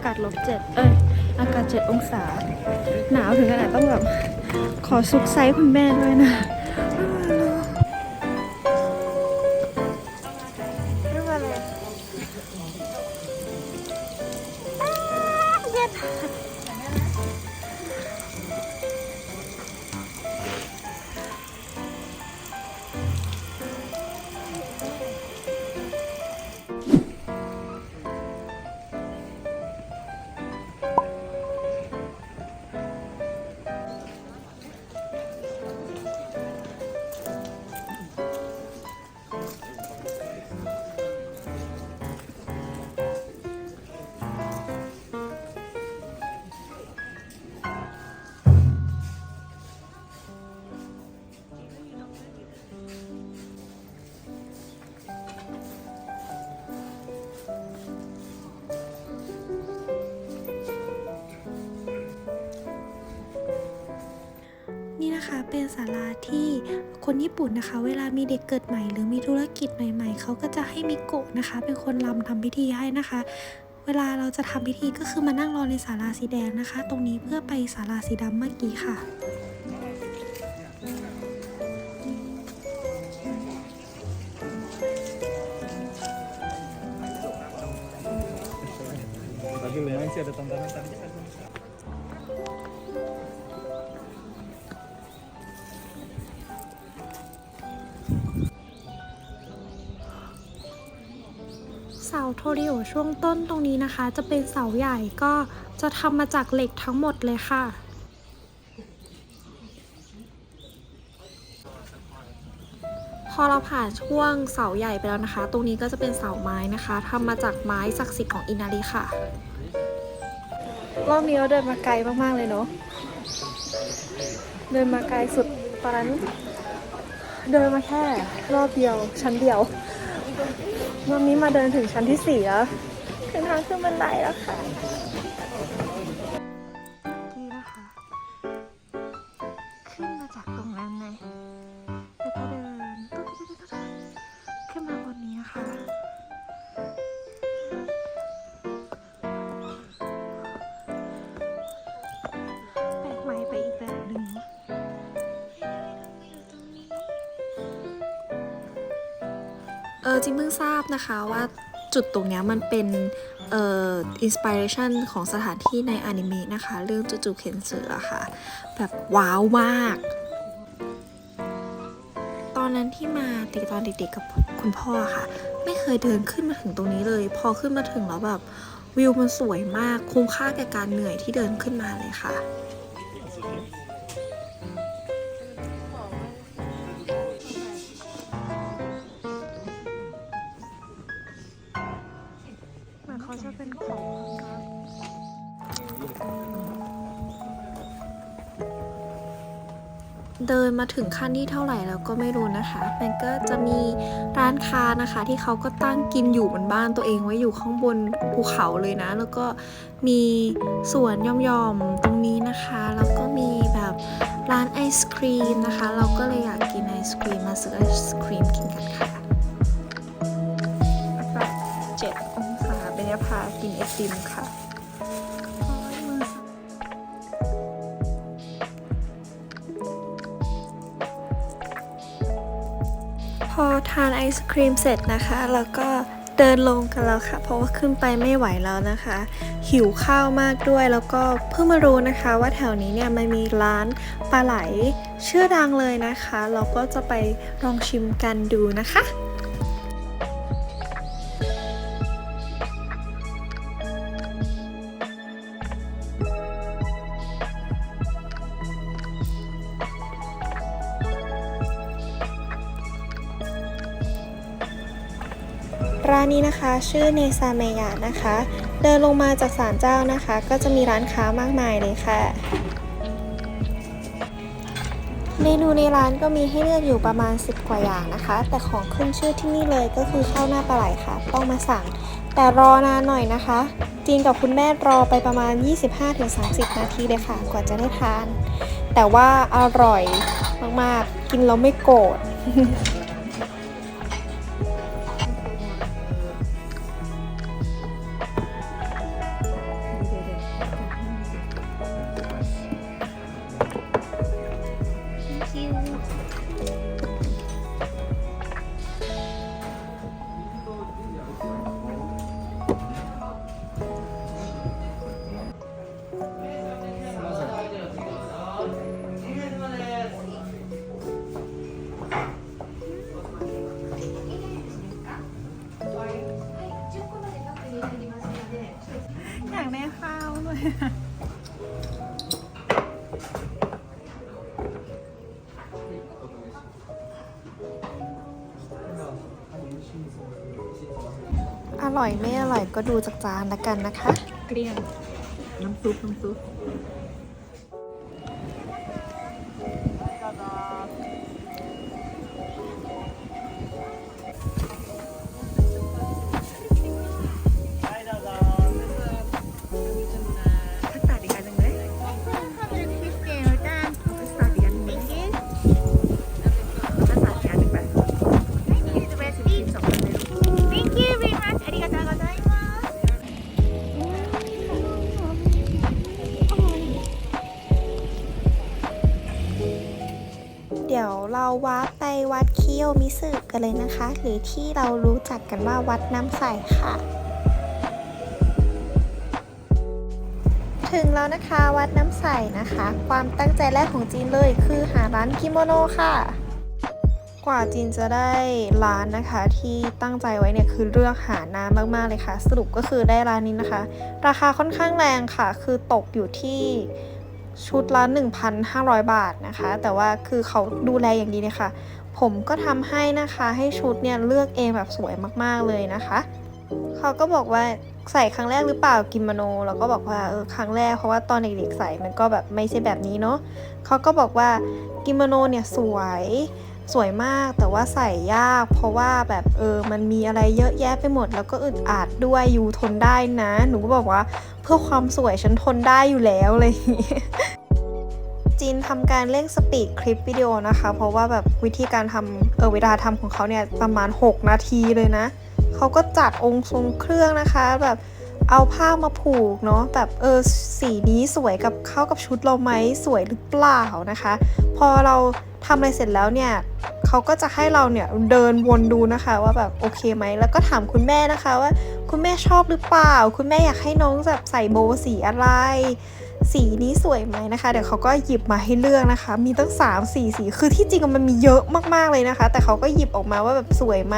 อากาศลบเจ็ดเอ้ยอากาศเจ็ดองศา หนาวถึงขนาดต้องแบบขอซุกไซส์คุณแม่ด้วยนะาลาที่คนญี่ปุ่นนะคะ เวลามีเด็กเกิดใหม่ หรือมีธุรกิจใหม่ ๆเขาก็จะให้มิโกะนะคะ เป็นคนรำทำพิธีให้นะคะ เวลาเราจะทำพิธีก็คือมานั่งรอในศาลาสีแดงนะคะ ตรงนี้เพื่อไปศาลาสีดำเมื่อกี้ค่ะ Tapi lumayan sih ada tantangan-tantangan. โทริโอช่วงต้นตรงนี้นะคะ จะเป็นเสาใหญ่ก็จะทำมาจากเหล็กทั้งหมดเลยค่ะพอเราผ่านช่วงเสาใหญ่ไปแล้วนะคะ ตรงนี้ก็จะเป็นเสาไม้นะคะทำมาจากไม้ศักดิ์สิทธิ์ของอินาริค่ะ รอบนี้เราเดินมาไกลมาก ๆ เลยเนาะ เดินมาไกลสุดตอนนั้น เดินมาแค่รอบเดียวชั้นเดียว วันนี้มาเดินถึงชั้นที่สี่แล้วถึงทางขึ้นบันไดแล้วค่ะ เออจริงเพิ่งทราบนะคะว่าจุดตรงนี้มันเป็นเอ่ออินสปิเรชันของสถานที่ในอนิเมะนะคะ เรื่องจูจูเคนสึอค่ะ แบบว้าวมาก ตอนนั้นที่มาติดตอนเด็กๆกับคุณพ่อค่ะ ไม่เคยเดินขึ้นมาถึงตรงนี้เลย พอขึ้นมาถึงแล้วแบบวิวมันสวยมากคุ้มค่าแก่การเหนื่อยที่เดินขึ้นมาเลยค่ะ เดินมาถึงขั้นที่เท่าไหร่แล้วก็ไม่รู้นะคะมันก็จะมีร้านค้านะคะที่เขาก็ตั้งกินอยู่บนบ้านตัวเองไว้อยู่ข้างบนภูเขาเลยนะ แล้วก็มีสวนย่อมๆตรงนี้นะคะ แล้วก็มีแบบร้านไอศครีมนะคะ เราก็เลยอยากกินไอศครีมมาซื้อไอศครีมกินกันค่ะเจ็ดองศาเบญพากินไอติมค่ะ อทานไอศครีมเสร็จนะคะ แล้วก็เดินลงกันแล้วค่ะ เพราะว่าขึ้นไปไม่ไหวแล้วนะคะ หิวข้าวมากด้วยแล้วก็เพิ่งมารู้นะคะว่าแถวนี้เนี่ยมันมีร้านปลาไหลชื่อดังเลยนะคะ เราก็จะไปลองชิมกันดูนะคะ ร้านนี้นะคะ ชื่อเนซาเมยะนะคะ เดินลงมาจากศาลเจ้านะคะ ก็จะมีร้านค้ามากมายเลยค่ะ เมนูในร้านก็มีให้เลือกอยู่ประมาณ 10 กว่าอย่างนะคะ แต่ของขึ้นชื่อที่นี่เลยก็คือข้าวหน้าปลาไหลค่ะ ต้องมาสั่ง แต่รอนานหน่อยนะคะจีนกับคุณแม่รอไปประมาณ 25-30 นาทีเลยค่ะ กว่าจะได้ทาน แต่ว่าอร่อยมากๆ กินแล้วไม่โกรธ อร่อยไม่อร่อยก็ดูจากจานละกันนะคะ เกลี้ยง น้ำซุปน้ำซุป หรือที่เรารู้จักกันว่าวัดน้ำใสค่ะ ถึงแล้วนะคะวัดน้ำใสนะคะ ความตั้งใจแรกของจีนเลยคือหาร้านกิโมโนค่ะ กว่าจีนจะได้ร้านนะคะที่ตั้งใจไว้เนี่ยคือเลือกหานานมากๆเลยค่ะ สรุปก็คือได้ร้านนี้นะคะ ราคาค่อนข้างแรงค่ะ คือตกอยู่ที่ชุดละ1,500 บาทนะคะ แต่ว่าคือเขาดูแลอย่างดีเลยค่ะ ผมก็ทำให้นะคะให้ชุดเนี่ยเลือกเองแบบสวยมากๆเลยนะคะเขาก็บอกว่าใส่ครั้งแรกหรือเปล่ากิโมโนเราก็บอกว่าเออครั้งแรกเพราะว่าตอนเด็กๆใส่มันก็แบบไม่ใช่แบบนี้เนาะเขาก็บอกว่ากิโมโนเนี่ยสวยสวยมากแต่ว่าใส่ยากเพราะว่าแบบเออมันมีอะไรเยอะแยะไปหมด แล้วก็อึดอัดด้วยอยู่ทนได้นะ หนูก็บอกว่าเพื่อความสวยฉันทนได้อยู่แล้วเลย จีนทำการเร่งสปีดคลิปวิดีโอนะคะ เพราะว่าแบบวิธีการทำเออเวลาทำของเขาเนี่ยประมาณ 6 นาทีเลยนะ เขาก็จัดองค์ทรงเครื่องนะคะ แบบเอาผ้ามาผูกเนาะแบบเออสีนี้สวยกับเข้ากับชุดเราไหมสวยหรือเปล่านะคะ พอเราทำอะไรเสร็จแล้วเนี่ยเขาก็จะให้เราเนี่ยเดินวนดูนะคะว่าแบบโอเคไหมแล้วก็ถามคุณแม่นะคะว่า คุณแม่ชอบหรือเปล่า คุณแม่อยากให้น้องแบบใส่โบว์สีอะไร สีนี้สวยไหมนะคะ เดี๋ยวเขาก็หยิบมาให้เลือกนะคะ มีตั้ง 3 4 สีคือที่จริงมันมีเยอะมากๆเลยนะคะ แต่เขาก็หยิบออกมาว่าแบบสวยไหม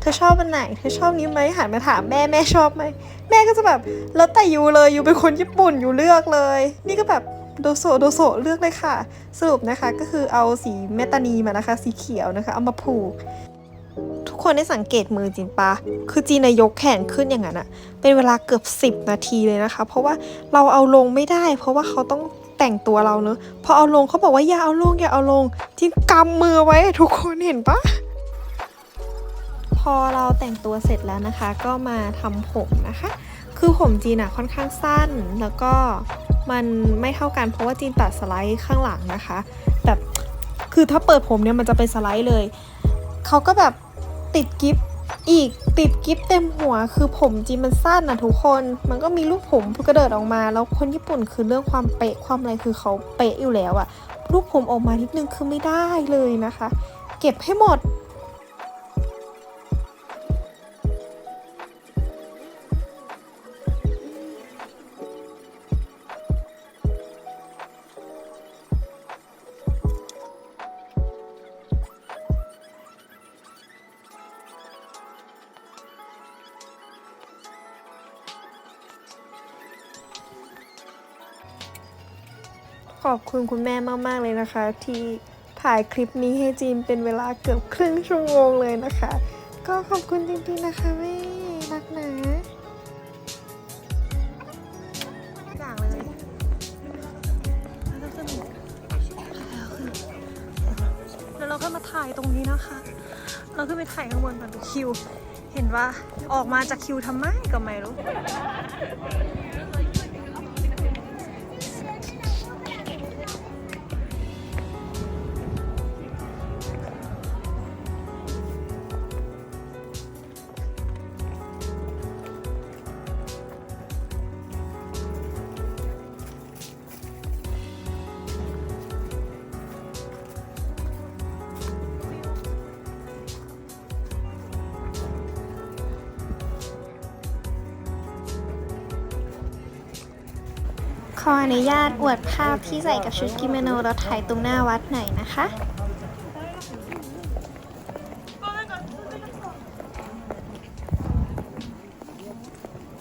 เธอชอบอันไหน เธอชอบนี้ไหมหันมาถามแม่แม่ชอบไหมแม่ก็จะแบบแล้วแต่ยูเลยยูเป็นคนญี่ปุ่นยูเลือกเลย นี่ก็แบบโดโซโดโซเลือกเลยค่ะ สรุปนะคะก็คือเอาสีเมตานีมานะคะ สีเขียวนะคะ เอามาผูก กคนได้สังเกตมือจีนปะคือจีนยกแขนขึ้นอย่างนั้นอะเป็นเวลาเกือบ 10 นาทีเลยนะคะ เพราะว่าเราเอาลงไม่ได้ เพราะว่าเขาต้องแต่งตัวเราเนอะพอเอาลงเขาบอกว่าอย่าเอาลงอย่าเอาลงจีนกำมือไว้ทุกคนเห็นปะพอเราแต่งตัวเสร็จแล้วนะคะ ก็มาทำผมนะคะ คือผมจีนอะค่อนข้างสั้นแล้วก็มันไม่เท่ากันเพราะว่าจีนตัดสไลด์ข้างหลังนะคะแบบคือถ้าเปิดผมเนี่ยมันจะเป็นสไลด์เลย เขาก็แบบ ติดกิฟอีกติดกิฟเต็มหัวคือผมจีมันสั้นนะทุกคน มันก็มีลูกผมกระเดิดออกมา แล้วคนญี่ปุ่นคือเรื่องความเป๊ะความอะไรคือเขาเป๊ะอยู่แล้วอะลูกผมออกมานิดนึงคือไม่ได้เลยนะคะ เก็บให้หมด ขอบคุณคุณแม่มากๆเลยนะคะ ที่ถ่ายคลิปนี้ให้จีนเป็นเวลาเกือบครึ่งชั่วโมงเลยนะคะ ก็ขอบคุณจริงๆนะคะแม่รักนะอย่างเลยแล้วเราก็มาถ่ายตรงนี้นะคะ เราขึ้นไปถ่ายข้างบนก่อนดูคิว เห็นว่าออกมาจากคิวทำไมก็ไม่รู้ อนุญาตอวดภาพที่ใส่กับชุดกิโมโนแล้วถ่ายตรงหน้าวัดหน่อยนะคะ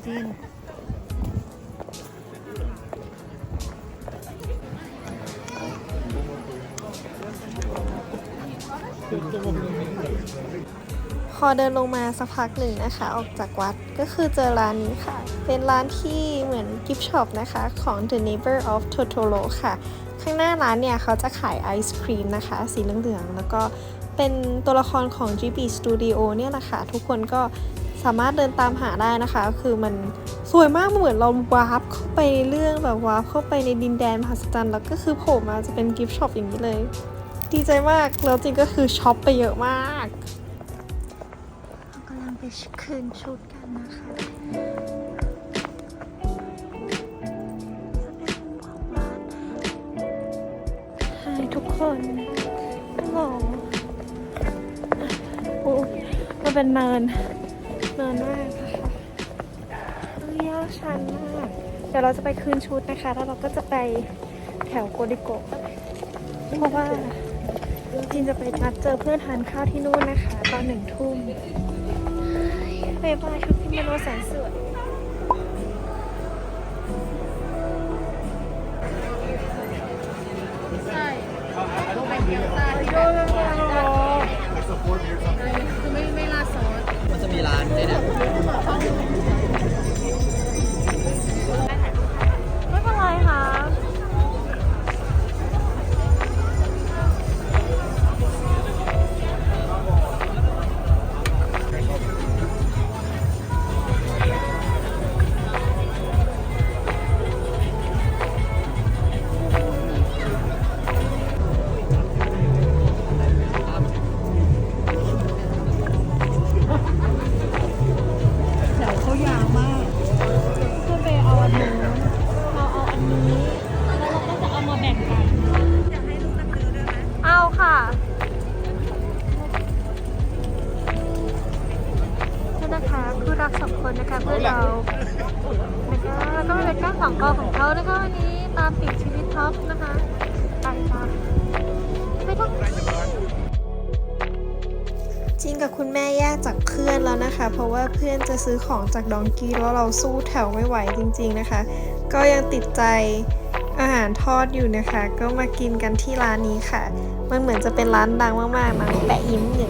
จีน อเดินลงมาสักพักหนึ่งนะคะ ออกจากวัดก็คือเจอร้านนี้ค่ะ เป็นร้านที่เหมือนกิฟช็อปนะคะของ The Neighbor of Totoro ค่ะ ข้างหน้าร้านเนี่ยเขาจะขายไอศครีมนะคะ สีเหลืองๆ แล้วก็เป็นตัวละครของ Ghibli Studio เนี่ยแหละค่ะ ทุกคนก็สามารถเดินตามหาได้นะคะ คือมันสวยมากเหมือนเราวาร์ปเข้าไปในเรื่องแบบวาร์ปเข้าไปในดินแดนมหัศจรรย์แล้วก็คือโผล่มาจะเป็นกิฟช็อปอย่างนี้เลย ดีใจมากแล้วจริงก็คือช็อปไปเยอะมาก คืนชุดกันนะคะให้ทุกคนโอ้โหโอ้มันเป็นเนิน เนินมากค่ะเฮ้ยยอชันมาก เดี๋ยวเราจะไปคืนชุดนะคะ แล้วเราก็จะไปแถวโกดิโกะเพราะว่าจินจะไปนัดเจอเพื่อนทานข้าวที่นู่นนะคะ ตอนหนึ่งทุ่ม บายบายชุดพิมโนแสนสวยใช่มันจะมีร้านเนี่ยนะ เป็นก้าสองกอของเขานะคะวันนี้ตามติดชีวิตท็อปนะคะไปค่ะไปค่ะจินกับคุณแม่แยกจากเพื่อนแล้วนะคะ เพราะว่าเพื่อนจะซื้อของจากดองกี้แล้วเราสู้แถวไม่ไหวจริง ๆนะคะ ก็ยังติดใจอาหารทอดอยู่นะคะ ก็มากินกันที่ร้านนี้ค่ะ มันเหมือนจะเป็นร้านดังมากๆนะแปะยิ้มหนึ่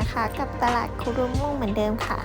นะคะ กับตลาดคุรุม่งเหมือนเดิมค่ะ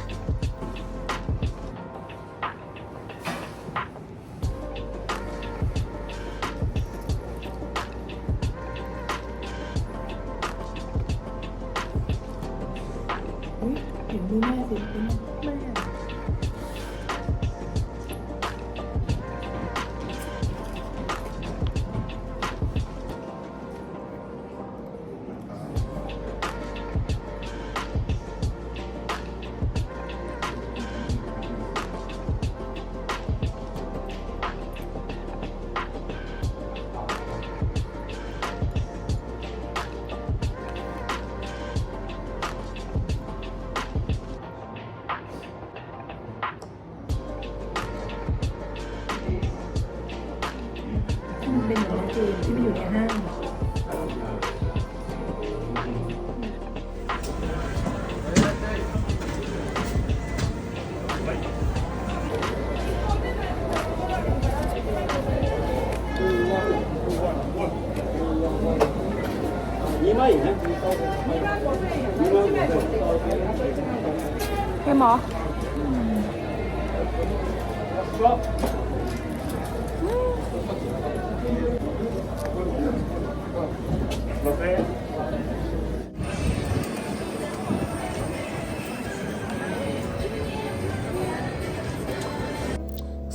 ให้หมอ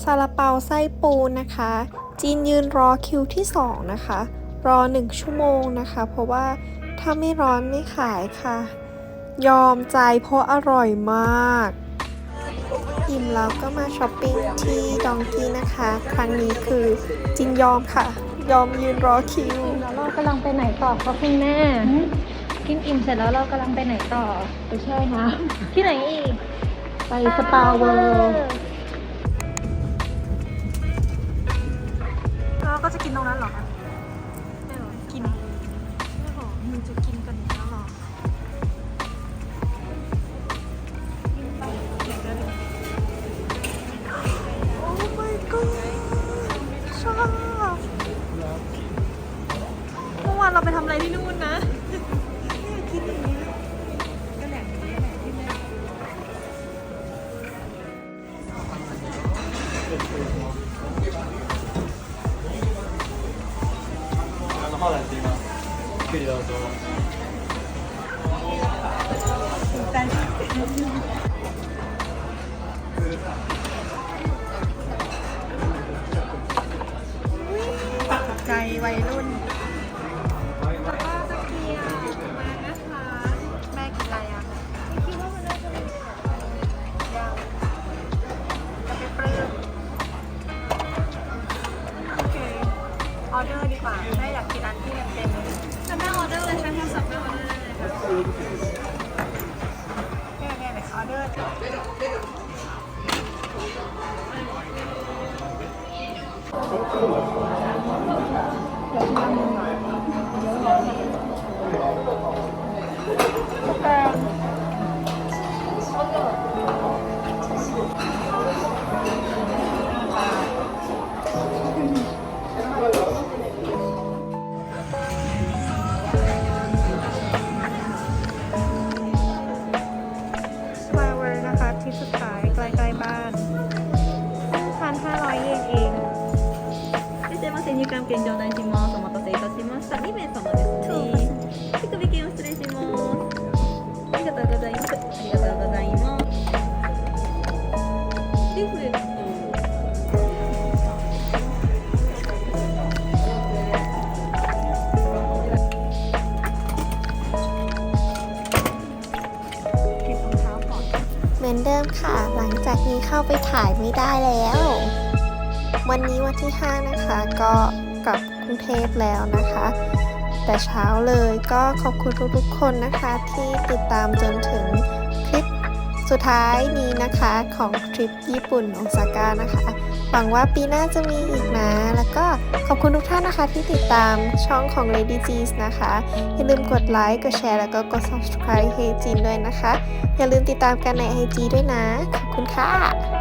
ซาลาเปาไส้ปูนะคะ จีนยืนรอคิวที่ 2 นะคะ รอ 1 ชั่วโมงนะคะ เพราะว่า ถ้าไม่ร้อนไม่ขายค่ะ ยอมใจเพราะอร่อยมาก อิ่มแล้วก็มาช้อปปิ้งที่ดองกี้นะคะ ครั้งนี้คือจินยอมค่ะ ยอมยืนรอคิว แล้วเรากำลังไปไหนต่อคะคุณแม่ กินอิ่มเสร็จแล้วเรากำลังไปไหนต่อ ไปแช่น้ที่ไหนอีกำไปสปาเวิลด์แล้วก็จะกินตรงนั้นเหรอคะ วานเราไปทำอะไรที่นู่นนะ เดิมค่ะ หลังจากนี้เข้าไปถ่ายไม่ได้แล้ว วันนี้วันที่ 5 นะคะ ก็กลับกรุงเทพแล้วนะคะ แต่เช้าเลยก็ขอบคุณทุกๆคนนะคะ ที่ติดตามจนถึงคลิปสุดท้ายนี้นะคะของทริปญี่ปุ่นโอซาก้านะคะ หวังว่าปีหน้าจะมีอีกนะ แล้วก็ขอบคุณทุกท่านนะคะที่ติดตามช่องของ Lady g s นะคะ อย่าลืมกดไลค์ กดแชร์ แล้วก็กด subscribe ให้จีนด้วยนะคะ อย่าลืมติดตามกันใน IG ด้วยนะ ขอบคุณค่ะ